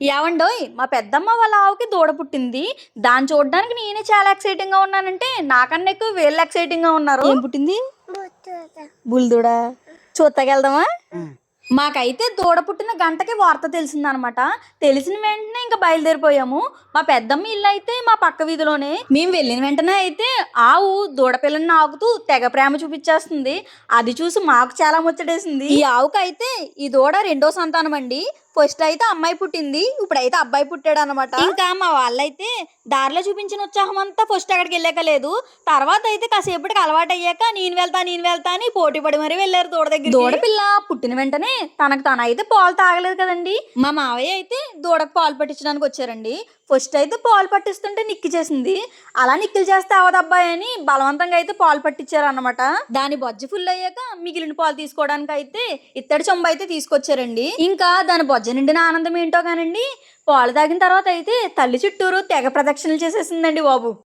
ఏవండోయ్ మా పెద్దమ్మ వాళ్ళ ఆవుకి దూడ పుట్టింది. దాన్ని చూడడానికి నేనే చాలా ఎక్సైటింగ్గా ఉన్నానంటే నాకన్నా ఎక్కువ వీళ్ళు ఎక్సైటింగ్గా ఉన్నారు. ఏం పుట్టింది? బుల్దూడ. చూత్తకెళ్దామా మాకైతే దూడ పుట్టిన గంటకి వార్త తెలిసిందనమాట. తెలిసిన వెంటనే ఇంకా బయలుదేరిపోయాము. మా పెద్దమ్మ ఇల్లు అయితే మా పక్క వీధిలోనే. మేము వెళ్ళిన వెంటనే అయితే ఆవు దూడ పిల్లని నాకుతూ తెగ ప్రేమ చూపించేస్తుంది. అది చూసి మాకు చాలా ముచ్చటేసింది. ఈ ఆవుకి అయితే ఈ దూడ రెండో సంతానం అండి ఫస్ట్ అయితే అమ్మాయి పుట్టింది ఇప్పుడైతే అబ్బాయి పుట్టాడు అనమాట ఇంకా మా వాళ్ళైతే దారిలో చూపించిన ఉత్సాహం అంతా ఫస్ట్ అక్కడికి వెళ్ళాక లేదు. తర్వాత అయితే కాసేపటికి అలవాటు అయ్యాక నేను వెళ్తా నేను వెళ్తా అని పోటీ పడి మరీ వెళ్ళారు దూడ దగ్గర దూడ పిల్ల పుట్టిన వెంటనే తనకు తన అయితే పాలు తాగలేదు కదండి. మా మావయ్య అయితే దూడకు పాలు పట్టించడానికి వచ్చారండి. ఫస్ట్ అయితే పాలు పట్టిస్తుంటే నిక్కి చేసింది. అలా నిక్కిలు చేస్తే అవదబ్బాయి అని బలవంతంగా అయితే పాలు పట్టించారు అనమాట దాని బొజ్జ ఫుల్ అయ్యాక మిగిలిన పాలు తీసుకోవడానికి అయితే ఇత్తడి చొంబ అయితే తీసుకొచ్చారండి. ఇంకా దాని బొజ్జ నిండిన ఆనందం ఏంటో కానండి పాలు తాగిన తర్వాత అయితే తల్లి చుట్టూరు తెగ ప్రదక్షిణలు చేసేసిందండి బాబు.